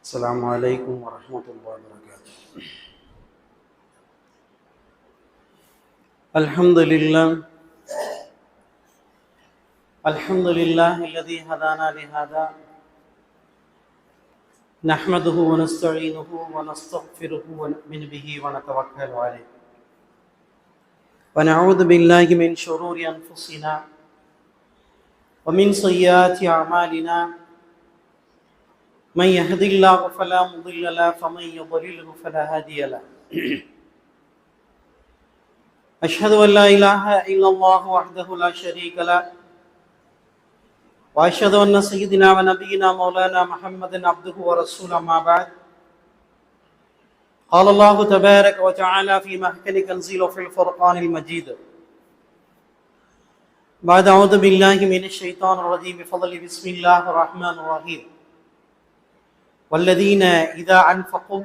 السلام عليكم ورحمة الله وبركاته. الحمد لله. الحمد لله الذي هدانا لهذا. نحمده ونستعينه ونستغفره ونؤمن به ونتوكل عليه. ونعوذ بالله من شرور أنفسنا ومن سيئات أعمالنا. من يهد الله فلا مضل له فمن يضلله فلا هادي له. أشهد أن لا إله إلا الله وحده لا شريك له وأشهد أن سيدنا ونبينا مولانا محمد عبده ورسوله ما بعد. قال الله تبارك وتعالى في محكم تنزيل في الفرقان المجيد بعد أعوذ بالله من الشيطان الرجيم بفضل بسم الله الرحمن الرحيم. والذين إذا أنفقوا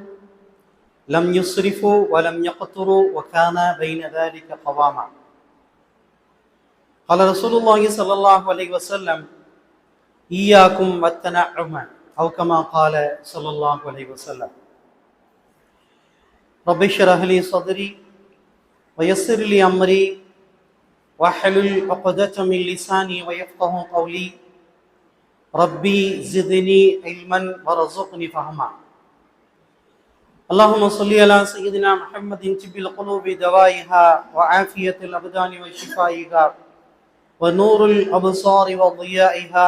لم يسرفوا ولم يقتروا وكان بين ذلك قواما. قال رسول الله صلى الله عليه وسلم إياكم والتنعم أو كما قال صلى الله عليه وسلم. رب اشرح لي صدري ويسر لي أمري واحلل عقدة من لساني ويفقه قولي. ربي زدني علما وارزقني فهما اللهم صل على سيدنا محمد طب القلوب دوائها وعافية الأبدان وشفائها ونور الأبصار وضيائها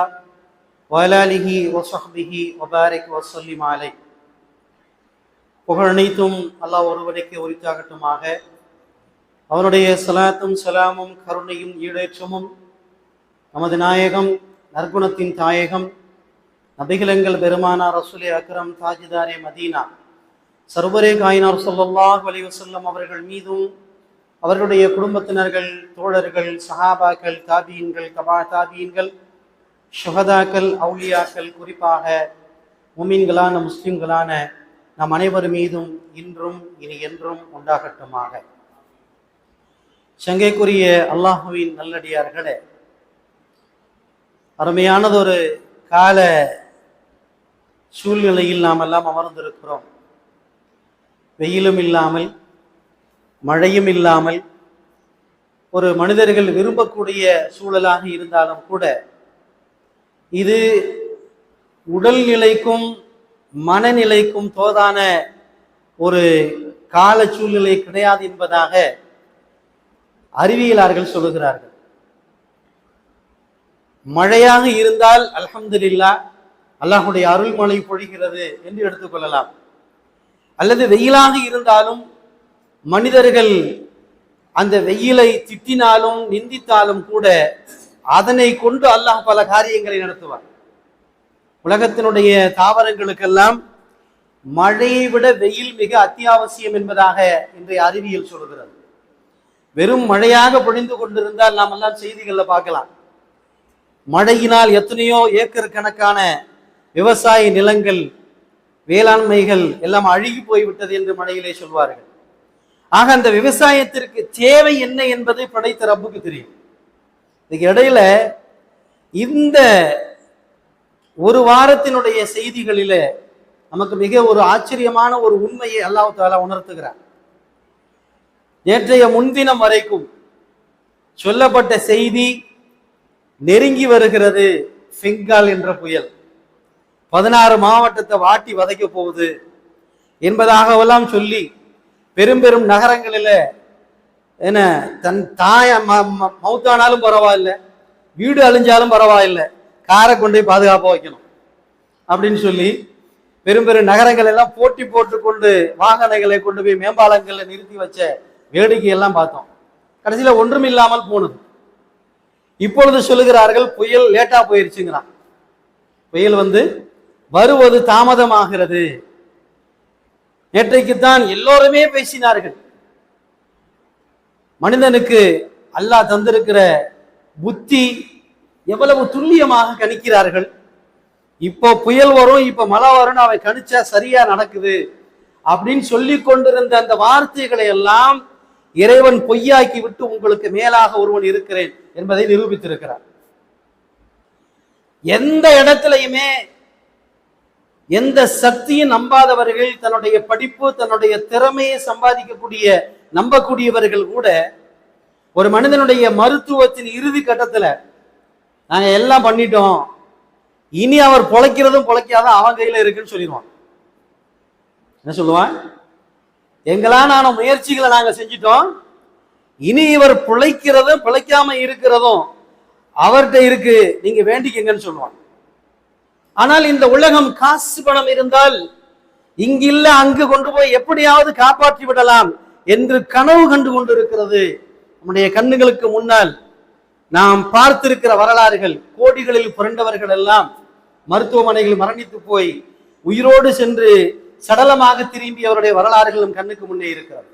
وعلى آله وصحبه وبارك وسلم عليه புகழ் அனைத்தும் அல்லாஹ் ஒருவனுக்கு உரித்தாகட்டுமாக அவருடைய சலாத்தும் சலாமும் கருணையும் ஈடேற்றமும் நமது நாயகம் நற்குணத்தின் தாயகம் நபிகளங்கள் பெருமானார் ரசூலே அக்ரம் தாஜிதாரே மதீனா. சர்வரே காயினார் சொல்லல்லாஹ் வலிவசல்லம் அவர்கள் மீதும் அவர்களுடைய குடும்பத்தினர்கள் தோழர்கள் சஹாபாக்கள் தாபியன்கள் கபா தாபியன்கள் ஷுகதாக்கள் அவுலியாக்கள் குறிப்பாக முமீன்களான முஸ்லிம்களான நம் அனைவர் மீதும் இன்றும் இனி என்றும் உண்டாகட்டுமாக. சங்கைக்குரிய அல்லாஹுவின் நல்லடியார்களே அருமையானது ஒரு கால சூழ்நிலையில் நாம் எல்லாம் அமர்ந்திருக்கிறோம். வெயிலும் இல்லாமல் மழையும் இல்லாமல் ஒரு மனிதர்கள் விரும்பக்கூடிய சூழலாக இருந்தாலும் கூட இது உடல்நிலைக்கும் மனநிலைக்கும் தோதான ஒரு கால சூழ்நிலை கிடையாது என்பதாக அறிவியலார்கள் சொல்லுகிறார்கள். மழையாக இருந்தால் அலமதுல்லா அல்லாஹுடைய அருள்மழை பொழிகிறது என்று எடுத்துக்கொள்ளலாம் அல்லது வெயிலாக இருந்தாலும் மனிதர்கள் அந்த வெயிலை திட்டினாலும் நிந்தித்தாலும் கூட அதனை கொண்டு அல்லாஹ் பல காரியங்களை நடத்துவார் உலகத்தினுடைய தாவரங்களுக்கெல்லாம் மழையை விட வெயில் மிக அத்தியாவசியம் என்பதாக இன்றைய அறிவியல் சொல்கிறது. வெறும் மழையாக பொழிந்து கொண்டிருந்தால் நாம் எல்லாம் செய்திகளில் பார்க்கலாம். மழையினால் எத்தனையோ ஏக்கர் கணக்கான விவசாய நிலங்கள் வேளாண்மைகள் எல்லாம் அழுகி போய்விட்டது என்று மழையிலே சொல்வார்கள். ஆக அந்த விவசாயத்திற்கு தேவை என்ன என்பதை படைத்த ரப்புக்கு தெரியும். இதுக்கு இடையில இந்த ஒரு வாரத்தினுடைய செய்திகளில நமக்கு மிக ஒரு ஆச்சரியமான ஒரு உண்மையை அல்லாஹ் தாலா உணர்த்துகிறார் நேற்றைய முன்தினம் வரைக்கும் சொல்லப்பட்ட செய்தி நெருங்கி வருகிறது செங்கால் என்ற புயல். பதினாறு மாவட்டத்தை வாட்டி வதைக்க போகுது என்பதாகவெல்லாம் சொல்லி பெரும் பெரும் நகரங்களில் என்ன தன் தாய மவுத்தானாலும் பரவாயில்ல வீடு அழிஞ்சாலும் பரவாயில்லை காரை கொண்டு போய் பாதுகாப்பாக வைக்கணும் அப்படின்னு சொல்லி பெரும் பெரும் நகரங்கள் எல்லாம் போட்டி போட்டுக்கொண்டு வாகனங்களை கொண்டு போய் மேம்பாலங்களில் நிறுத்தி வச்ச வேடிக்கையெல்லாம் பார்த்தோம். கடைசியில் ஒன்றும் இல்லாமல் போனது. இப்பொழுது சொல்லுகிறார்கள் புயல் லேட்டா போயிருச்சுங்கிறான். புயல் வந்து வருவது தாமதமாகிறது. நேற்றைக்குத்தான் எல்லோருமே பேசினார்கள். மனிதனுக்கு அல்லாஹ் தந்திருக்கிற புத்தி எவ்வளவு துல்லியமாக கணிக்கிறார்கள். இப்போ புயல் வரும் இப்ப மழை வரும்னு அவன் கணிச்சா சரியா நடக்குது. அப்படின்னு சொல்லி கொண்டிருந்த அந்த வார்த்தைகளை எல்லாம் இறைவன் பொய்யாக்கி விட்டு உங்களுக்கு மேலாக ஒருவன் இருக்கிறேன் என்பதை நிரூபித்திருக்கிறார். எந்த இடத்திலையுமே எந்த சக்தியும் நம்பாதவர்கள் தன்னுடைய படிப்பு தன்னுடைய திறமையை சம்பாதிக்கக்கூடிய நம்பக்கூடியவர்கள் கூட ஒரு மனிதனுடைய மருத்துவத்தின் இறுதி கட்டத்துல நாங்க எல்லாம் பண்ணிட்டோம். இனி அவர் பொழைக்கிறதும் பொழைக்காதான் அவன் கையில இருக்குன்னு சொல்லிடுவான். என்ன சொல்லுவான்? எங்களான முயற்சிகளை நாங்கள் செஞ்சிட்டோம். இனி இவர் பிழைக்கிறதும் பிழைக்காம இருக்கிறதும் அவர்கிட்ட இருக்கு. நீங்க வேண்டிக்கங்கன்னு சொல்லுவாங்க. ஆனால் இந்த உலகம் காசு பணம் இருந்தால் இங்கில்ல அங்கு கொண்டு போய் எப்படியாவது காப்பாற்றி விடலாம் என்று கனவு கண்டு கொண்டிருக்கிறது. நம்முடைய கண்ணுகளுக்கு முன்னால் நாம் பார்த்திருக்கிற வரலாறுகள் கோடிகளில் புரண்டவர்கள் எல்லாம் மருத்துவமனையில் மரணித்து போய் உயிரோடு சென்று சடலமாக திரும்பி அவருடைய வரலாறுகளும் கண்ணுக்கு முன்னே இருக்கிறது.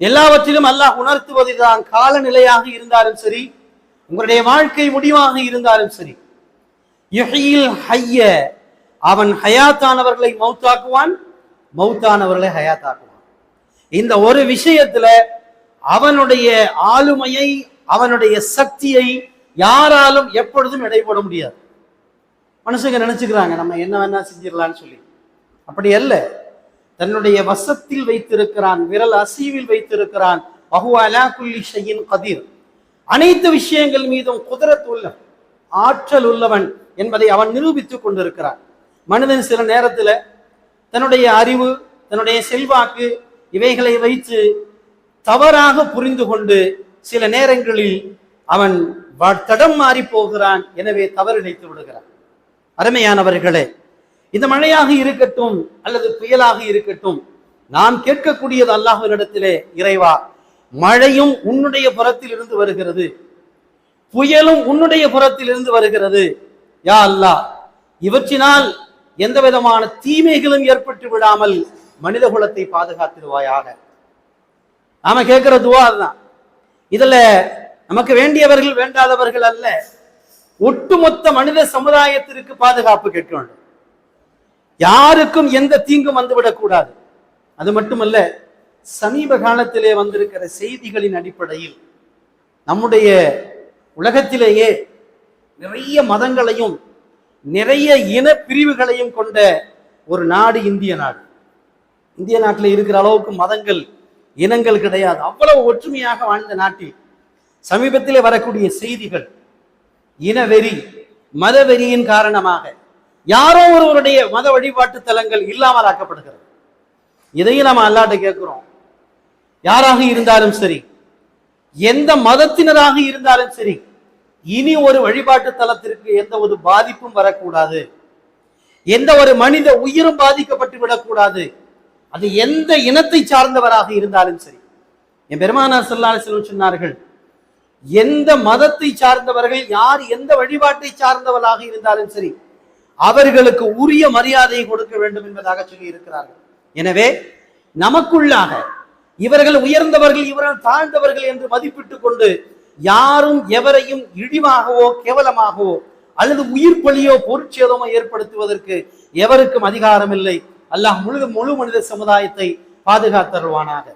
எல்லாவற்றிலும் அல்லாஹ் உணர்த்துவதுதான் காலநிலையாக இருந்தாலும் சரி உங்களுடைய வாழ்க்கை முடிவாக இருந்தாலும் சரி யுஹியில் ஹைய அவன் ஹயாத்தானவர்களை மௌத்தாக்குவான் மௌத்தானவர்களை ஹயாத்தாக்குவான். இந்த ஒரு விஷயத்துல அவனுடைய ஆளுமையை அவனுடைய சக்தியை யாராலும் எப்பொழுதும் இடைபட முடியாது. மனுஷங்க நினைச்சுக்கிறாங்க நம்ம என்ன வேணா செஞ்சிடலாம்னு சொல்லி. அப்படி அல்ல தன்னுடைய வசத்தில் வைத்திருக்கிறான் விரல் அசீவில் வைத்திருக்கிறான். அஹு குல்லி ஷையின் கதிர். அனைத்து விஷயங்கள் மீதும் குதிரத் உள்ள ஆற்றல் உள்ளவன் என்பதை அவன் நிரூபித்துக் கொண்டிருக்கிறான். மனிதன் சில நேரத்தில் தன்னுடைய அறிவு தன்னுடைய செல்வாக்கு இவைகளை வைத்து தவறாக புரிந்து கொண்டு சில நேரங்களில் அவன் தடம் மாறி போகிறான். எனவே தவறு நினைத்து விடுகிறான். அருமையானவர்களே இந்த மழையாக இருக்கட்டும் அல்லது புயலாக இருக்கட்டும் நாம் கேட்கக்கூடியது அல்லாஹ்வினிடத்திலே இறைவா மழையும் உன்னுடைய புறத்தில் இருந்து வருகிறது. புயலும் உன்னுடைய புறத்தில் இருந்து வருகிறது. யா அல்லாஹ் இவற்றினால் எந்த விதமான தீமைகளும் ஏற்பட்டு விடாமல் மனித குலத்தை பாதுகாத்திடுவாயாக. நாம கேட்கிற துவா அதுதான். இதுல நமக்கு வேண்டியவர்கள் வேண்டாதவர்கள் அல்ல ஒட்டுமொத்த மனித சமுதாயத்திற்கு பாதுகாப்பு கேட்க வேண்டும். யாருக்கும் எந்த தீங்கும் வந்துவிடக் கூடாது அது மட்டுமல்ல சமீப காலத்திலே வந்திருக்கிற செய்திகளின் அடிப்படையில் நம்முடைய உலகத்திலேயே நிறைய மதங்களையும் நிறைய இன பிரிவுகளையும் கொண்ட ஒரு நாடு இந்திய நாடு. இந்திய நாட்டில் இருக்கிற அளவுக்கு மதங்கள் இனங்கள் கிடையாது. அவ்வளவு ஒற்றுமையாக வாழ்ந்த நாட்டில் சமீபத்திலே வரக்கூடிய செய்திகள் இனவெறி மதவெறியின் காரணமாக யாரோ ஒருவருடைய மத வழிபாட்டு தலங்கள் இல்லாமல் ஆக்கப்படுகிறது இதையும் நம்ம அல்லாட்ட கேட்கிறோம். யாராக இருந்தாலும் சரி எந்த மதத்தினராக இருந்தாலும் சரி இனி ஒரு வழிபாட்டு தலத்திற்கு எந்த ஒரு பாதிப்பும் வரக்கூடாது. எந்த ஒரு மனித உயிரும் பாதிக்கப்பட்டு விடக்கூடாது. அது எந்த இனத்தை சார்ந்தவராக இருந்தாலும் சரி. என் பெருமானார் செல்லாறு செல்வம் சொன்னார்கள் எந்த மதத்தை சார்ந்தவர்கள் யார் எந்த வழிபாட்டை சார்ந்தவர்களாக இருந்தாலும் சரி அவர்களுக்கு உரிய மரியாதையை கொடுக்க வேண்டும் என்பதாக சொல்லி இருக்கிறார்கள். எனவே நமக்குள்ளாக இவர்கள் உயர்ந்தவர்கள் இவர்கள் தாழ்ந்தவர்கள் என்று மதிப்பிட்டுக் கொண்டு யாரும் எவரையும் இழிவாகவோ கேவலமாகவோ அல்லது உயிர் பலியோ பொருட்சேதமோ ஏற்படுத்துவதற்கு எவருக்கும் அதிகாரம் இல்லை அல்லாஹ் முழு முழு மனித சமுதாயத்தை பாதுகாத்தருவானாக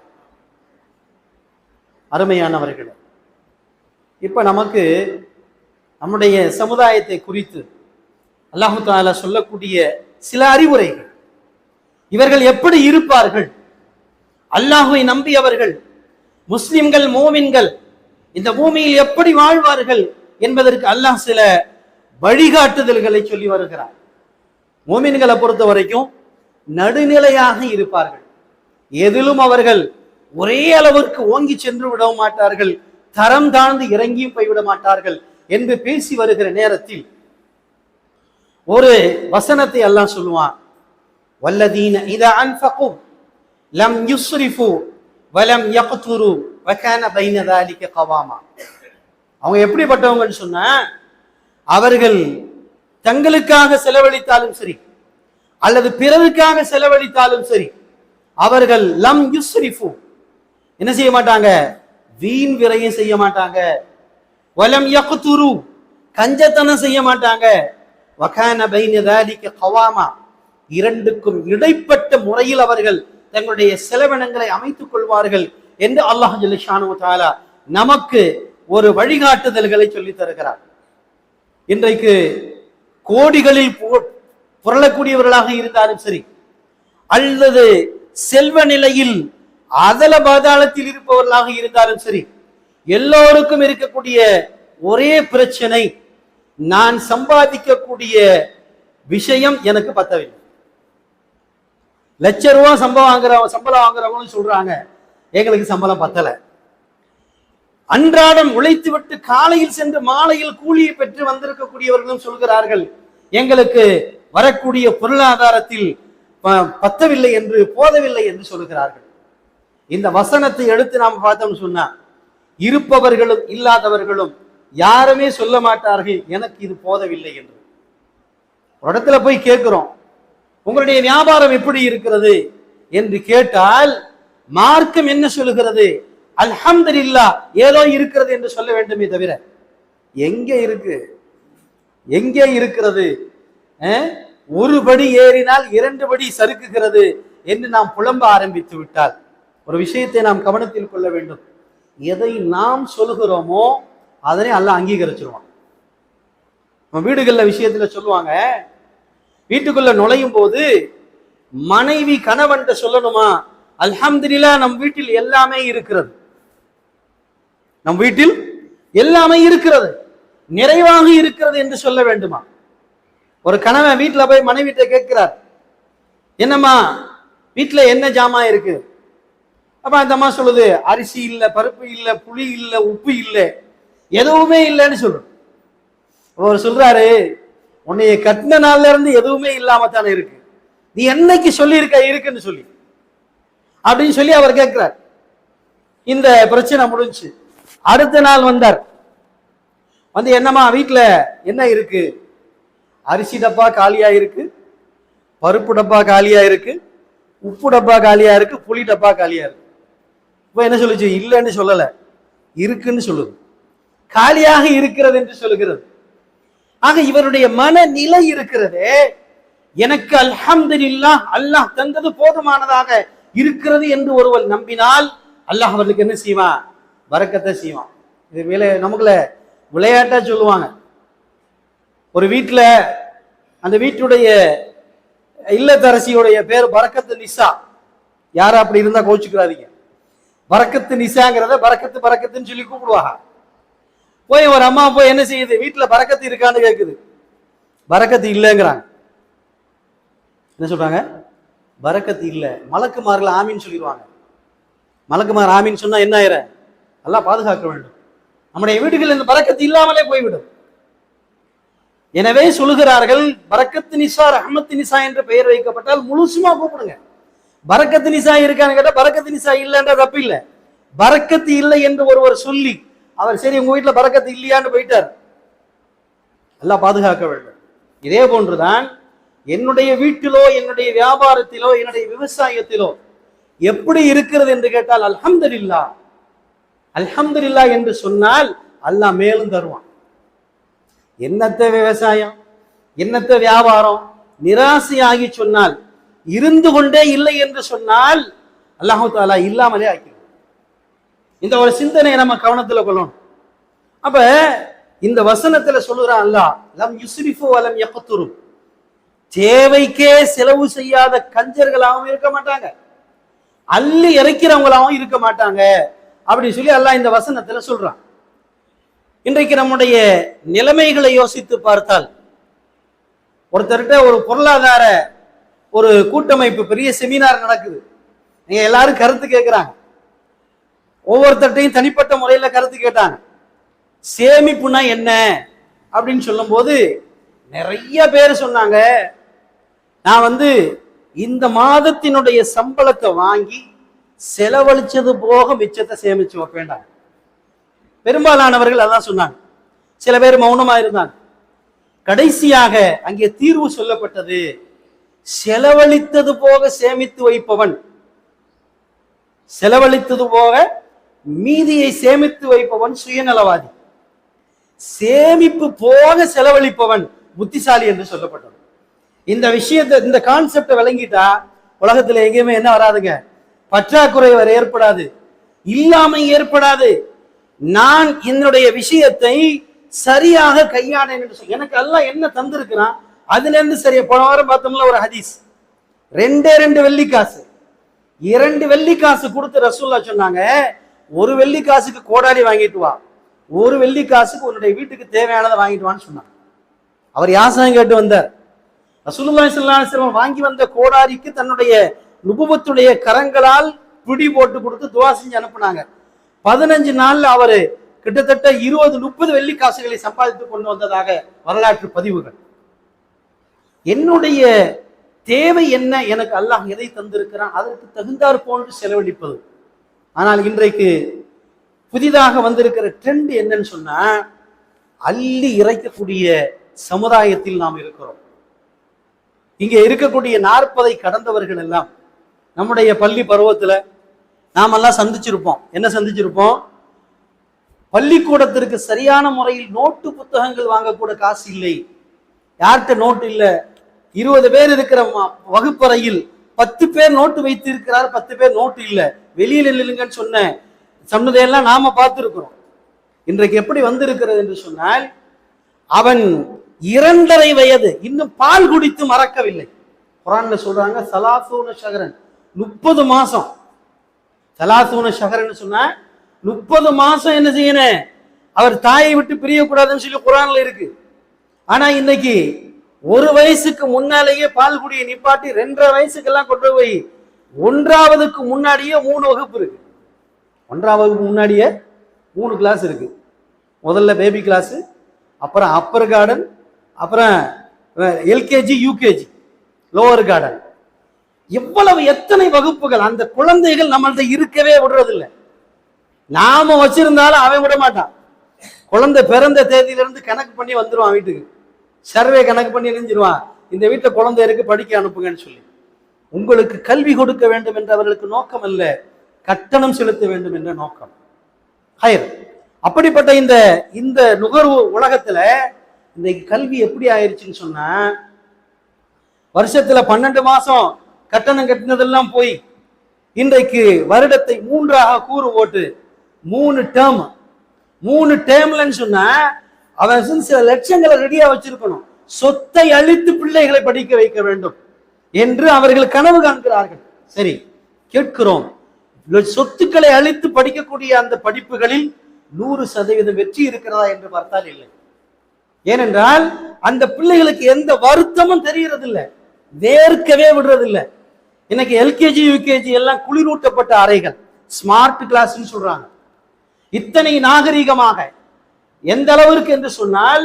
அருமையானவர்கள் இப்ப நமக்கு நம்முடைய சமுதாயத்தை குறித்து அல்லாஹு தாலா சொல்லக்கூடிய சில அறிவுரைகள். இவர்கள் எப்படி இருப்பார்கள்? அல்லாஹுவை நம்பியவர்கள் முஸ்லிம்கள் மோமின்கள் இந்த பூமியில் எப்படி வாழ்வார்கள் என்பதற்கு அல்லாஹ் சில வழிகாட்டுதல்களை சொல்லி வருகிறார். மோமின்களை பொறுத்த வரைக்கும் நடுநிலையாக இருப்பார்கள். எதிலும் அவர்கள் ஒரே அளவிற்கு ஓங்கி சென்று விட மாட்டார்கள். தரம் தாழ்ந்து இறங்கியும் போய்விட மாட்டார்கள் என்று பேசி வருகிற நேரத்தில் ஒரு வசனத்தை எல்லாம் சொல்லுவான். வல்லதீன இத அன்ஃபகு லம் யுஸ்ரிஃபு வலம் யக்துரு வகான பைன கவாமா. அவங்க எப்படிப்பட்டவங்கன்னு சொன்ன அவர்கள் தங்களுக்காக செலவழித்தாலும் சரி அல்லது பிறருக்காக செலவழித்தாலும் சரி அவர்கள் லம் யுஸ்ரிஃபு என்ன செய்ய மாட்டாங்க? வீண் விரையும் செய்ய மாட்டாங்க. வலம் யக்துரு கஞ்சத்தனம் செய்ய மாட்டாங்க. வகான பைன கவாமா இரண்டுக்கும் இடைப்பட்ட முறையில் அவர்கள் தங்களுடைய செலவினங்களை அமைத்துக் கொள்வார்கள் என்று அல்லாஹ் ஜல்லிஷானு தாலா நமக்கு ஒரு வழிகாட்டுதல்களை சொல்லித் தருகிறார். இன்றைக்கு கோடிகளில் புரளக்கூடியவர்களாக இருந்தாலும் சரி அல்லது செல்வ நிலையில் அதல பாதாளத்தில் இருப்பவர்களாக இருந்தாலும் சரி எல்லோருக்கும் இருக்கக்கூடிய ஒரே பிரச்சனை நான் சம்பாதிக்கக்கூடிய விஷயம் எனக்கு பத்தவில்லை. லட்ச ரூபா சம்பளம் வாங்குறவங்க சம்பளம் வாங்குறவங்களும் சொல்றாங்க எங்களுக்கு சம்பளம் பத்தல. அன்றாடம் உழைத்து விட்டு காலையில் சென்று மாலையில் கூலியை பெற்று வந்திருக்கக்கூடியவர்களும் சொல்கிறார்கள் எங்களுக்கு வரக்கூடிய பொருளாதாரத்தில் ப- பத்தவில்லை என்று போதவில்லை என்று சொல்கிறார்கள். இந்த வசனத்தை எடுத்து நாம் பார்த்தோம்னு சொன்னா இருப்பவர்களும் இல்லாதவர்களும் யாருமே சொல்ல மாட்டார்கள் எனக்கு இது போதவில்லை என்று. ஒரு இடத்துல போய் கேட்கிறோம் உங்களுடைய வியாபாரம் எப்படி இருக்கிறது? என்று கேட்டால் மார்க்கம் என்ன சொல்லுகிறது? அல்ஹம்துலில்லா ஏதோ இருக்கிறது என்று சொல்ல வேண்டுமே தவிர. எங்கே இருக்கு? எங்கே இருக்கிறது? ஒரு படி ஏறினால் இரண்டு படி சறுக்குகிறது என்று நாம் புலம்ப ஆரம்பித்து விட்டால். ஒரு விஷயத்தை நாம் கவனத்தில் கொள்ள வேண்டும். எதை நாம் சொல்லுகிறோமோ அதனே எல்லாம் அங்கீகரிச்சிருவான். நம்ம வீடுகள்ல விஷயத்துல சொல்லுவாங்க வீட்டுக்குள்ள நுழையும் போது மனைவி கணவன்கிட்ட சொல்லணுமா? அல்ஹம்துலில்லாஹ் நம் வீட்டில் எல்லாமே இருக்கிறது. நம் வீட்டில் எல்லாமே இருக்கிறது. நிறைவாக இருக்கிறது என்று சொல்ல வேண்டுமா? ஒரு கணவன் வீட்டுல போய் மனைவிட்ட கேட்கிறார் என்னம்மா வீட்டுல என்ன ஜாமான் இருக்கு? அப்ப அந்த அம்மா சொல்லுது அரிசி இல்ல பருப்பு இல்லை புளி இல்ல உப்பு இல்லை. எதுவுமே இல்லைன்னு சொல்றோம். அவர் சொல்றாரு உன்னைய கட்டின நாள்ல இருந்து எதுவுமே இல்லாம தானே இருக்கு. நீ என்னைக்கு சொல்லியிருக்க இருக்குன்னு சொல்லி. அப்படின்னு சொல்லி அவர் கேட்கிறார். இந்த பிரச்சனை முடிஞ்சு அடுத்த நாள் வந்தார். வந்து என்னம்மா வீட்டில் என்ன இருக்கு? அரிசி டப்பா காலியா இருக்கு பருப்பு டப்பா காலியா இருக்கு உப்பு டப்பா காலியா இருக்கு புளி டப்பா காலியா இருக்கு. இப்போ என்ன சொல்லுச்சு? இல்லைன்னு சொல்லலை இருக்குன்னு சொல்லுது. காலியாக இருக்கிறது என்று சொல்லுகிறது ஆக இவருடைய மனநிலை இருக்கிறது. எனக்கு அல்ஹம்துலில்லாஹ் அல்லாஹ் தந்தது போதுமானதாக இருக்கிறது என்று ஒருவர் நம்பினால் அல்லாஹ் அவர்களுக்கு என்ன செய்வான்? வரக்கத்தை செய்வான். இது விளை நமக்குள்ள விளையாட்டா சொல்லுவாங்க. ஒரு வீட்டுல அந்த வீட்டுடைய இல்லத்தரசியுடைய பேர் பறக்கத்து நிசா. யாரும் அப்படி இருந்தா கோச்சுக்கிறாதீங்க பறக்கத்து நிசாங்கிறத பறக்கத்து பறக்கத்துன்னு சொல்லி கூப்பிடுவாங்க. போய் ஒரு அம்மா போய் என்ன செய்யுது? வீட்டுல பறக்கத்து இருக்கான்னு கேட்குது பறக்கத்து இல்லைங்கிறாங்க. என்ன சொல்றாங்க? பறக்கத்து இல்லை. மலக்குமார்கள் ஆமின்னு சொல்லிடுவாங்க. மலக்குமார் ஆமின்னு சொன்னா என்ன ஆயிர? நல்லா பாதுகாக்க வேண்டும். நம்முடைய வீடுகளில் இந்த பறக்கத்து இல்லாமலே போய்விடும். எனவே சொல்லுகிறார்கள் பரக்கத்து நிசா ரஹமத்து நிசா என்று பெயர் வைக்கப்பட்டால் முழுசுமா கூப்பிடுங்க பரக்கத்து நிசா இருக்கான்னு கேட்டால் பரக்கத்து நிசா இல்லைன்ற தப்பு இல்லை. பரக்கத்து இல்லை என்று ஒருவர் சொல்லி அவர் சரி உங்க வீட்டுல பறக்கத்து இல்லையான்னு போயிட்டார். எல்லாம் பாதுகாக்க வேண்டும். இதே போன்றுதான் என்னுடைய வீட்டிலோ என்னுடைய வியாபாரத்திலோ என்னுடைய விவசாயத்திலோ எப்படி இருக்கிறது என்று கேட்டால் அல்ஹம்துலில்லாஹ் அல்ஹம்துலில்லாஹ் என்று சொன்னால் அல்லாஹ் மேலும் தருவான். என்னத்த விவசாயம்? என்னத்த வியாபாரம்? நிராசையாகி சொன்னால் இருந்து கொண்டே இல்லை என்று சொன்னால் அல்லாஹு தாலா இல்லாமலே ஆக்கி இந்த ஒரு சிந்தனையை நம்ம கவனத்துல கொள்ளணும். அப்ப இந்த வசனத்துல சொல்லுறான் அல்லாஹ் லம் யுஸ்ரிஃபு வலம் யக்துரு. தேவைக்கே செலவு செய்யாத கஞ்சர்களாகவும் இருக்க மாட்டாங்க. அள்ளி இறைக்கிறவங்களாகவும் இருக்க மாட்டாங்க. அப்படி சொல்லி அல்லாஹ் இந்த வசனத்துல சொல்றான். இன்றைக்கு நம்முடைய நிலைமைகளை யோசித்து பார்த்தால் ஒருத்தர்கிட்ட ஒரு பொருளாதார ஒரு கூட்டமைப்பு பெரிய செமினார் நடக்குது. நீங்க எல்லாரும் கருத்து கேட்கிறாங்க ஒவ்வொருத்தர்ட்டையும் தனிப்பட்ட முறையில கருத்து கேட்டாங்க. சேமிப்புனா என்ன? அப்படின்னு சொல்லும்போது நிறைய பேர் சொன்னாங்க. நான் வந்து இந்த மாதத்தினுடைய சம்பளத்தை வாங்கி செலவழிச்சது போக மிச்சத்தை சேமிச்சு வேண்டாம் பெரும்பாலானவர்கள் அதான் சொன்னாங்க. சில பேர் மௌனமா இருந்தாங்க. கடைசியாக அங்கே தீர்வு சொல்லப்பட்டது செலவழித்தது போக சேமித்து வைப்பவன். செலவழித்தது போக மீதியை சேமித்து வைப்பவன் சுயநலவாதி. சேமிப்பு போக செலவழிப்பவன் புத்திசாலி என்று சொல்லப்பட்டது. இந்த விஷயத்தை இந்த கான்செப்டை விளங்கிட்டா உலகத்துல எங்கேயுமே என்ன வராதுங்க? பற்றாக்குறை வர ஏற்படாது. இல்லாமை ஏற்படாது. நான் என்னுடைய விஷயத்தை சரியாக கையாடேன் என்று சொல்லி எனக்கு எல்லாம் என்ன தந்திருக்கிறான்? அதுல இருந்து சரியா போன வாரம் பார்த்தோம்ல ஒரு ஹதீஸ். ரெண்டே ரெண்டு வெள்ளி காசு இரண்டு வெள்ளி காசு கொடுத்து ரசூல்லா சொன்னாங்க ஒரு வெள்ளி காசுக்கு கோடாரி வாங்கிட்டு வா. ஒரு வெள்ளி காசுக்கு உன்னுடைய வீட்டுக்கு தேவையானதை வாங்கிட்டு வான்னு சொன்னார் அவர் யாசகம் கேட்டு வந்தார்? ரசூலுல்லாஹி ஸல்லல்லாஹு அலைஹி வஸல்லம் வாங்கி வந்த கோடாரிக்கு தன்னுடைய நுபுவத்துடைய கரங்களால் பிடி போட்டு கொடுத்து துவா செஞ்சு அனுப்புனாங்க. பதினஞ்சு நாள்ல அவரு கிட்டத்தட்ட இருபது முப்பது வெள்ளி காசுகளை சம்பாதித்து கொண்டு வந்ததாக வரலாற்று பதிவுகள். என்னுடைய தேவை என்ன? எனக்கு அல்லாஹ் எதை தந்திருக்கிறான்? அதற்கு தகுந்தாற் போன்று செலவழிப்பது. ஆனால் இன்றைக்கு புதிதாக வந்திருக்கிற ட்ரெண்ட் என்னன்னு சொன்னா அள்ளி இறைக்கக்கூடிய சமுதாயத்தில் நாம் இருக்கிறோம். இங்கே இருக்கக்கூடிய நாற்பதை கடந்தவர்கள் எல்லாம் நம்முடைய பள்ளி பருவத்தில் நாமெல்லாம் சந்திச்சிருப்போம். என்ன சந்திச்சிருப்போம்? பள்ளிக்கூடத்திற்கு சரியான முறையில் நோட்டு புத்தகங்கள் வாங்கக்கூட காசு இல்லை. யார்கிட்ட நோட்டு இல்லை? இருபது பேர் இருக்கிற ம- வகுப்பறையில் பத்து பேர் நோட்டு வைத்து இருக்கிறார் பத்து பேர் நோட்டு இல்லை. வெளியில நில்லுங்கன்னு சொன்ன சொன்னதையெல்லாம் நாம பார்த்திருக்கிறோம். இன்றைக்கு எப்படி வந்திருக்கிறது என்று சொன்னால் அவன் இரண்டரை வயது இன்னும் பால் குடித்து மறக்கவில்லை. குரான்ல சொல்றாங்க சலாசூன சகரன் முப்பது மாசம். சலாசூன சகரன் சொன்னா முப்பது மாசம் என்ன செய்யணும்? அவர் தாயை விட்டு பிரியக்கூடாதுன்னு சொல்லி குரான்ல இருக்கு. ஆனா இன்னைக்கு ஒரு வயசுக்கு முன்னாலேயே பால் குடியை நிப்பாட்டி ரெண்டரை வயசுக்கெல்லாம் கொண்டு போய் ஒன்றாவதுக்கு முன்னாடியே மூணு வகுப்பு இருக்கு. ஒன்றாவதுக்கு முன்னாடியே மூணு கிளாஸ் இருக்கு. முதல்ல பேபி கிளாஸு அப்புறம் அப்பர் கார்டன் அப்புறம் எல்கேஜி யூகேஜி லோவர் கார்டன் எவ்வளவு எத்தனை வகுப்புகள் அந்த குழந்தைகள் நம்மள்ட்ட இருக்கவே விடுறதில்லை. நாம வச்சிருந்தாலும் அவன் விட மாட்டான். குழந்தை பிறந்த தேதியிலிருந்து கணக்கு பண்ணி வந்துருவான் வீட்டுக்கு. சர்வே கணக்கு பண்ணி நெஞ்சிருவான் இந்த வீட்டில் குழந்தை இருக்கு படிக்க அனுப்புங்கன்னு சொல்லி. உங்களுக்கு கல்வி கொடுக்க வேண்டும் என்ற அவர்களுக்கு நோக்கம் அல்ல கட்டணம் செலுத்த வேண்டும் என்ற நோக்கம். ஹயர் அப்படிப்பட்ட இந்த இந்த நுகர்வு உலகத்துல இன்றைக்கு கல்வி எப்படி ஆயிடுச்சுன்னு சொன்னா வருஷத்துல பன்னெண்டு மாசம் கட்டணம் கட்டினதெல்லாம் போய் இன்றைக்கு வருடத்தை மூன்றாக கூறு ஓட்டு மூணு டேர்ம் மூணு டேர்ம்லன்னு சொன்னா அவன் சில லட்சங்களை ரெடியா வச்சிருக்கணும். சொத்தை அழித்து பிள்ளைகளை படிக்க வைக்க வேண்டும். என்று அவர்கள் கனவு காண்கிறார்கள். சரி கேட்கிறோம். சொத்துக்களை அழித்து படிக்கக்கூடிய அந்த படிப்புகளில் நூறு சதவீதம் வெற்றி இருக்கிறதா என்று பார்த்தால் இல்லை. ஏனென்றால் அந்த பிள்ளைகளுக்கு எந்த வருத்தமும் தெரியறதில்ல வேர்க்கவே விடுறதில்லை. இன்னைக்கு எல்கேஜி யூகேஜி எல்லாம் குளிரூட்டப்பட்ட அறைகள். ஸ்மார்ட் கிளாஸ்னு சொல்றாங்க. இத்தனை நாகரிகமாக. எந்த அளவிற்கு என்று சொன்னால்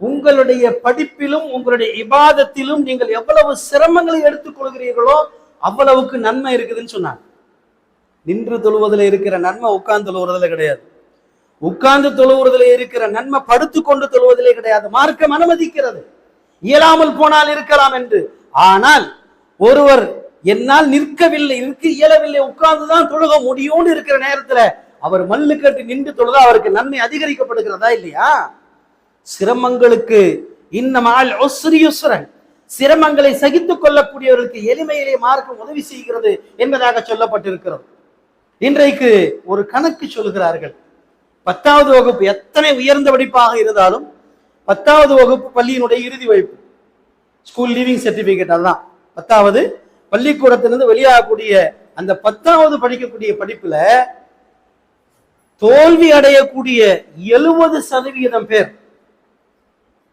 உங்களுடைய படிப்பிலும் உங்களுடைய இபாதத்திலும் நீங்கள் எவ்வளவு சிரமங்களை எடுத்துக் கொள்கிறீர்களோ அவ்வளவுக்கு நன்மை இருக்குதுன்னு சொன்னாங்க. நின்று தொழுவதில் இருக்கிற நன்மை உட்கார்ந்து தொழுவதில் கிடையாது. உட்கார்ந்து தொழுவதில் இருக்கிற நன்மை படுத்து கொண்டு தொழுவதிலே கிடையாது. மார்க்கம் அனுமதிக்கிறது. இயலாமல் போனால் இருக்கலாம் என்று. ஆனால் ஒருவர் என்னால் நிற்கவில்லை நிற்க இயலவில்லை உட்கார்ந்துதான் தொழுக முடியும்னு இருக்கிற நேரத்துல அவர் மல்லு கட்டி நின்று தொழுதா அவருக்கு நன்மை அதிகரிக்கப்படுகிறதா இல்லையா? சிரமங்களுக்கு இன்னமால் ஒஸ்ரி சிரமங்களை சகித்துக் கொள்ளக்கூடியவர்களுக்கு எளிமையிலே மார்க்கம் உதவி செய்கிறது என்பதாக சொல்லப்பட்டிருக்கிறது. இன்றைக்கு ஒரு கணக்கு சொல்கிறார்கள். பத்தாவது வகுப்பு எத்தனை உயர்ந்த படிப்பாக இருந்தாலும் பத்தாவது வகுப்பு பள்ளியினுடைய இறுதி வைப்பு ஸ்கூல் லீவிங் சர்டிபிகேட் அதுதான். பத்தாவது பள்ளிக்கூடத்திலிருந்து வெளியாகக்கூடிய அந்த பத்தாவது படிக்கக்கூடிய படிப்புல தோல்வி அடையக்கூடிய எழுபது சதவிகிதம் பேர்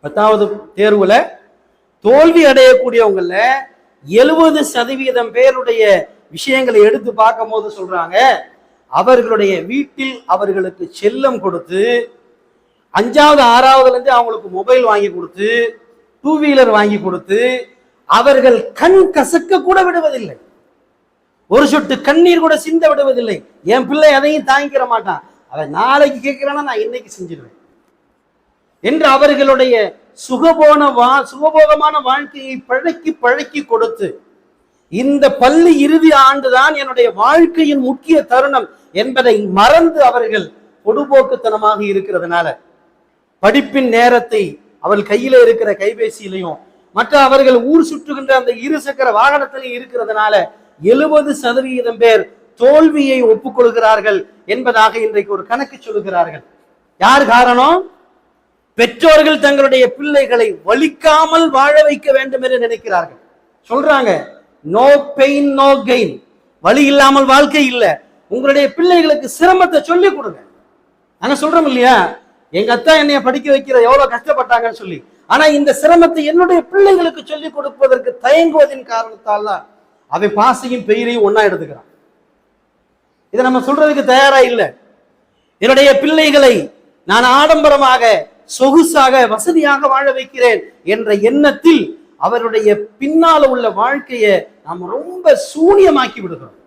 பத்தாவது தேர்வுல தோல்வி அடையக்கூடியவங்கள எழுபது சதவீதம் பேருடைய விஷயங்களை எடுத்து பார்க்கும் போது சொல்றாங்க அவர்களுடைய வீட்டில் அவர்களுக்கு செல்லம் கொடுத்து அஞ்சாவது ஆறாவதுல இருந்து அவங்களுக்கு மொபைல் வாங்கி கொடுத்து டூ வீலர் வாங்கி கொடுத்து அவர்கள் கண் கசக்க கூட விடுவதில்லை. ஒரு சொட்டு கண்ணீர் கூட சிந்த விடுவதில்லை. என் பிள்ளை அதையும் தாங்கிக்கிற மாட்டான். அவன் நாளைக்கு கேட்கிறானா நான் இன்னைக்கு செஞ்சிருவேன். என்று அவர்களுடைய சுகபோன வா சுகபோகமான வாழ்க்கையை பழக்கி பழக்கி கொடுத்து இந்த பள்ளி இறுதி ஆண்டுதான் என்னுடைய வாழ்க்கையின் முக்கிய தருணம் என்பதை மறந்து அவர்கள் பொடுபோக்குத்தனமாக இருக்கிறதுனால படிப்பின் நேரத்தை அவள் கையில இருக்கிற கைபேசியிலையும் மற்ற அவர்கள் ஊர் சுற்றுகின்ற அந்த இரு சக்கர வாகனத்திலையும் இருக்கிறதுனால எழுபது சதவிகிதம் பேர் தோல்வியை ஒப்புக்கொள்கிறார்கள் என்பதாக இன்றைக்கு ஒரு கணக்கு சொல்லுகிறார்கள். யார் காரணம்? பெற்றோர்கள் தங்களுடைய பிள்ளைகளை வலிக்காமல் வாழ வைக்க வேண்டும் என்று நினைக்கிறார்கள். சொல்றாங்க நோ பெயின் நோ கெயின் வலி இல்லாமல் வாழ்க்கை இல்லை. உங்களுடைய பிள்ளைகளுக்கு சிரமத்தை சொல்லி கொடுங்க. ஆனா சொல்றோம் இல்லையா? எங்க அத்தா என்னைய படிக்க வைக்கிற எவ்வளவு கஷ்டப்பட்டாங்கன்னு சொல்லி. ஆனா இந்த சிரமத்தை என்னுடைய பிள்ளைகளுக்கு சொல்லிக் கொடுப்பதற்கு தயங்குவதின் காரணத்தால் தான் அவன் பாசையும் பெயரையும் ஒன்னா எடுத்துக்கிறான். இதை நம்ம சொல்றதுக்கு தயாரா இல்லை. என்னுடைய பிள்ளைகளை நான் ஆடம்பரமாக சொகுசாக வசதியாக வாழ வைக்கிறேன் என்ற எண்ணத்தில் அவருடைய பின்னால உள்ள வாழ்க்கையை நாம் ரொம்ப சூனியமாக்கி விடுகிறோம்.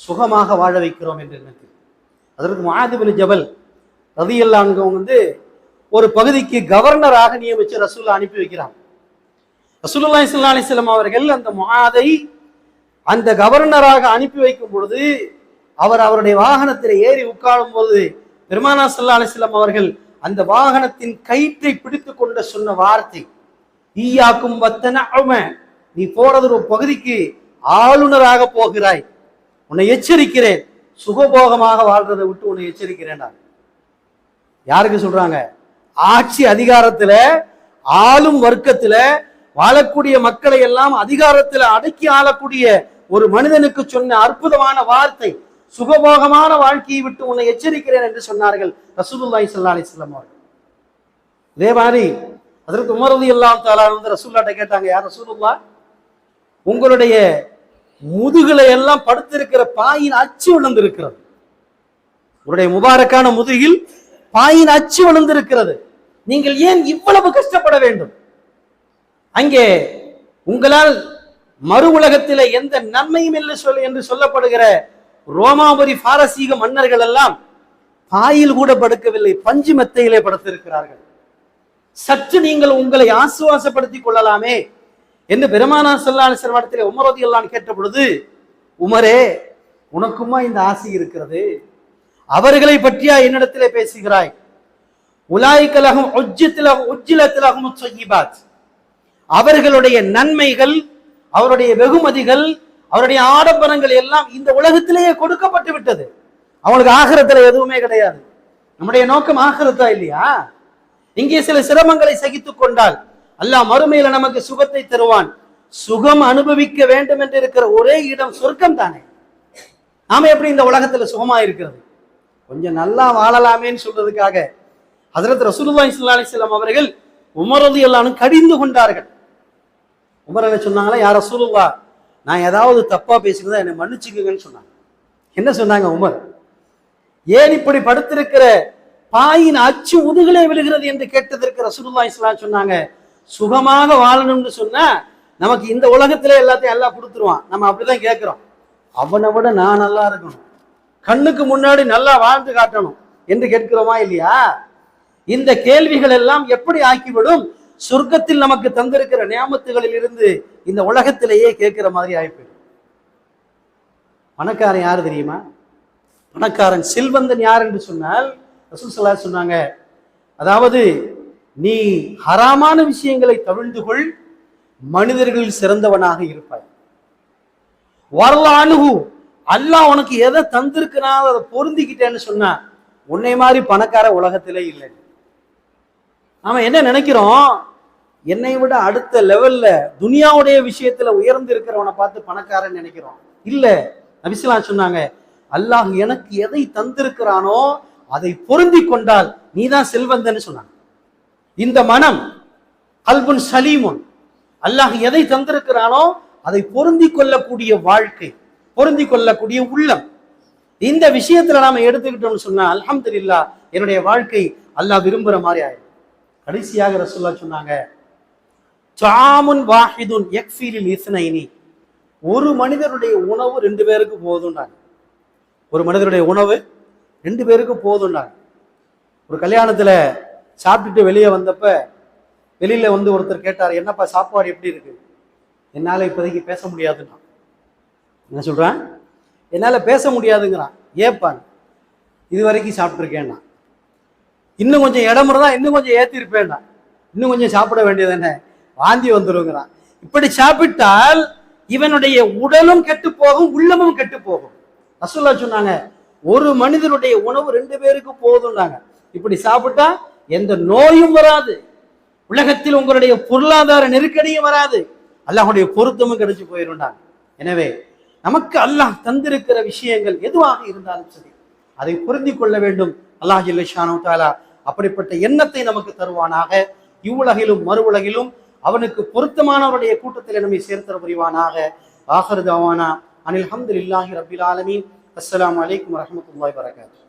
சுகமாக வாழ வைக்கிறோம் என்ற எண்ணத்தில். அதற்கு மாதிபின் ஜபல் ரதியல்லான்க வந்து ஒரு பகுதிக்கு கவர்னராக நியமிச்சு ரசூல்லா அனுப்பி வைக்கிறான் ரசூல்லா இஸ்லா அலிஸ்லாம் அவர்கள் அந்த மாதை அந்த கவர்னராக அனுப்பி வைக்கும் பொழுது அவர் அவருடைய வாகனத்தில் ஏறி உட்காரும் போது பெருமானா சல்லா அலிஸ்லாம் அவர்கள் அந்த வாகனத்தின் கயிற்றை பிடித்து கொண்டு சொன்ன வார்த்தை ஈயாக்கும் வத்தன நீ போறது ஒரு பகுதிக்கு ஆளுநராக போகிறாய். உன்னை எச்சரிக்கிறேன். சுகபோகமாக வாழ்றதை விட்டு உன்னை எச்சரிக்கிறேன் நான் யாருக்கு சொல்றாங்க? ஆட்சி அதிகாரத்துல ஆளும் வர்க்கத்துல வாழக்கூடிய மக்களை எல்லாம் அதிகாரத்துல அடக்கி ஆளக்கூடிய ஒரு மனிதனுக்கு சொன்ன அற்புதமான வார்த்தை. சுகபோகமான வாழ்க்கையை விட்டு உன்னை எச்சரிக்கிறேன் என்று சொன்னார்கள் ரசூலுல்லாஹி ஸல்லல்லாஹு அலைஹி வஸல்லம் அவர்கள். இதே மாதிரி அதற்கு உமரது எல்லாம் தாலா வந்து ரசூல்லாட்ட கேட்டாங்க யார் ரசூலுல்லா? உங்களுடைய முதுகுல எல்லாம் படுத்திருக்கிற பாயின் அச்சு விழுந்திருக்கிறது. உங்களுடைய முபாரக்கான முதுகில் பாயின் அச்சு விழுந்திருக்கிறது. நீங்கள் ஏன் இவ்வளவு கஷ்டப்பட வேண்டும்? அங்கே உங்களால் மறு உலகத்தில் எந்த நன்மையும் இல்லை சொல் என்று சொல்லப்படுகிற ரோமாபுரி பாரசீக மன்னர்கள் எல்லாம் பாயில் கூட படுக்கவில்லை பஞ்சு மெத்தையிலே படுத்திருக்கிறார்கள். சற்று நீங்கள் உங்களை ஆசுவாசப்படுத்திக் கொள்ளலாமே என்று பெருமானா சல்லா அலிஸ்வரத்தில் உமரோதி எல்லாம் கேட்ட பொழுது உமரே உனக்குமா இந்த ஆசை இருக்கிறது. அவர்களை பற்றியா என்னிடத்திலே பேசுகிறாய்? உலாய்கலகம் உஜ்ஜத்திலகும் உஜ்ஜிலத்திலகும் அவர்களுடைய நன்மைகள் அவருடைய வெகுமதிகள் அவருடைய ஆடம்பரங்கள் எல்லாம் இந்த உலகத்திலேயே கொடுக்கப்பட்டு விட்டது. அவங்களுக்கு ஆகிரத்துல எதுவுமே கிடையாது. நம்முடைய நோக்கம் ஆகிரத்தா இல்லையா? இங்கே சில சிரமங்களை சகித்துக் கொண்டால் அல்லாஹ் மறுமையில நமக்கு சுகத்தை தருவான். சுகம் அனுபவிக்க வேண்டும் என்று இருக்கிற ஒரே இடம் சொர்க்கம் தானே நாம எப்படி இந்த உலகத்துல சுகமா இருக்கிறது? கொஞ்சம் நல்லா வாழலாமேன்னு சொல்றதுக்காக ஹசரத் ரசூலுல்லாஹி ஸல்லல்லாஹு அலைஹி அவர்கள் உமரது எல்லாரும் கடிந்து கொண்டார்கள். உமர் என்ன சொன்னாங்களா யார் ரசூலுல்லா நான் ஏதாவது தப்பாக பேசினதா என்னை மன்னிச்சுக்குங்கன்னு சொன்னாங்க. என்ன சொன்னாங்க உமர்? ஏன் இப்படி படுத்திருக்கிற பாயின் அச்சு முதுகிலே விழுகிறது என்று கேட்டதற்கு ரசூலுல்லா இஸ்லாம் சொன்னாங்க. சுகமாக வாழணும்னு சொன்னா நமக்கு இந்த உலகத்துல எல்லாத்தையும் எல்லாம் கொடுத்துருவான். நம்ம அப்படிதான் கேட்கிறோம். அவனை விட நான் நல்லா இருக்கணும். கண்ணுக்கு முன்னாடி நல்லா வாழ்ந்து காட்டணும் என்று கேட்கிறோமா இல்லையா? இந்த கேள்விகள் எல்லாம் எப்படி ஆக்கிவிடும்? சொர்க்கத்தில் நமக்கு தந்திருக்கிற நியாமத்துகளில் இருந்து இந்த உலகத்திலேயே கேட்கிற மாதிரி ஆயிப்போயிடும். பணக்காரன் யாரு தெரியுமா? பணக்காரன் செல்வந்தன் யார் என்று சொன்னால் ரசூல் சொன்னாங்க அதாவது நீ ஹராமான விஷயங்களை தவிழ்ந்து கொள் மனிதர்களில் சிறந்தவனாக இருப்பாய். வரலானுகு அல்லாஹ் உனக்கு எதை தந்திருக்கிறான் அதை பொருந்திக்கிட்டேன்னு சொன்னா உன்னை மாதிரி பணக்கார உலகத்திலே இல்லை. நாம என்ன நினைக்கிறோம்? என்னை விட அடுத்த லெவல்ல துனியாவுடைய விஷயத்துல உயர்ந்து இருக்கிறவனை பார்த்து பணக்காரன் நினைக்கிறோம். இல்ல நபிசுலாம் சொன்னாங்க அல்லாஹ் எனக்கு எதை தந்திருக்கிறானோ அதை பொருந்தி கொண்டால் நீதான் செல்வந்தன்னு சொன்னாங்க. இந்த மனம் கல்புன் சலீமுன் அல்லாஹ் எதை தந்திருக்கிறானோ அதை பொருந்தி கொள்ளக்கூடிய வாழ்க்கை பொருந்தி கொள்ளக்கூடிய உள்ளம். இந்த விஷயத்துல நாம எடுத்துக்கிட்டோம்னு சொன்னா அல்ஹம்துலில்லாஹ் என்னுடைய வாழ்க்கை அல்லாஹ் விரும்புற மாதிரி ஆயிடும். கடைசியாக ரசுல்லா சொன்னாங்க சாமுன் வாஹிதுன் யக்ஃபீலில் இஸ்னைனி. ஒரு மனிதருடைய உணவு ரெண்டு பேருக்கு போதும்னாங்க ஒரு மனிதருடைய உணவு ரெண்டு பேருக்கு போதும்னாங்க ஒரு கல்யாணத்தில் சாப்பிட்டுட்டு வெளியே வந்தப்ப வெளியில் வந்து ஒருத்தர் கேட்டார் என்னப்பா சாப்பாடு எப்படி இருக்கு? என்னால் இப்போதைக்கு பேச முடியாதுன்னா என்ன சொல்கிறேன் என்னால் பேச முடியாதுங்கிறான். ஏப்பான் இது வரைக்கும் சாப்பிட்ருக்கேன்னா இன்னும் கொஞ்சம் இடம் இன்னும் கொஞ்சம் ஏத்திருப்பேன்டா இன்னும் கொஞ்சம் சாப்பிட வேண்டியது என்ன? வாந்தி வந்துருங்கிறான். இப்படி சாப்பிட்டால் இவனுடைய உடலும் கெட்டு போகும் உள்ளமும் கெட்டு போகும். ரசூல்லா சொன்னாங்க ஒரு மனிதனுடைய உணவு ரெண்டு பேருக்கு போதும்னாங்க. இப்படி சாப்பிட்டா எந்த நோயும் வராது. உலகத்தில் உங்களுடைய பொருளாதார நெருக்கடியும் வராது. அல்லாஹுடைய பொருத்தமும் கிடைச்சு போயிருந்தாங்க. எனவே நமக்கு அல்லாஹ் தந்திருக்கிற விஷயங்கள் எதுவாக இருந்தாலும் சரி அதை புரிந்து கொள்ள வேண்டும். அல்லாஹ் ஜில்லிஷானு தாலா அப்படிப்பட்ட எண்ணத்தை நமக்கு தருவானாக. இவ்வுலகிலும் மறு உலகிலும் அவனுக்கு பொருத்தமானவருடைய கூட்டத்தில் நம்மை சேர்த்தர புரிவானாக. ஆஹர் தவானா. அனில் இல்லாஹி ரபில் ஆலமீன். அஸ்ஸலாமு அலைக்கும் வரஹ்மத்துல்லாஹி வரகாத்துஹு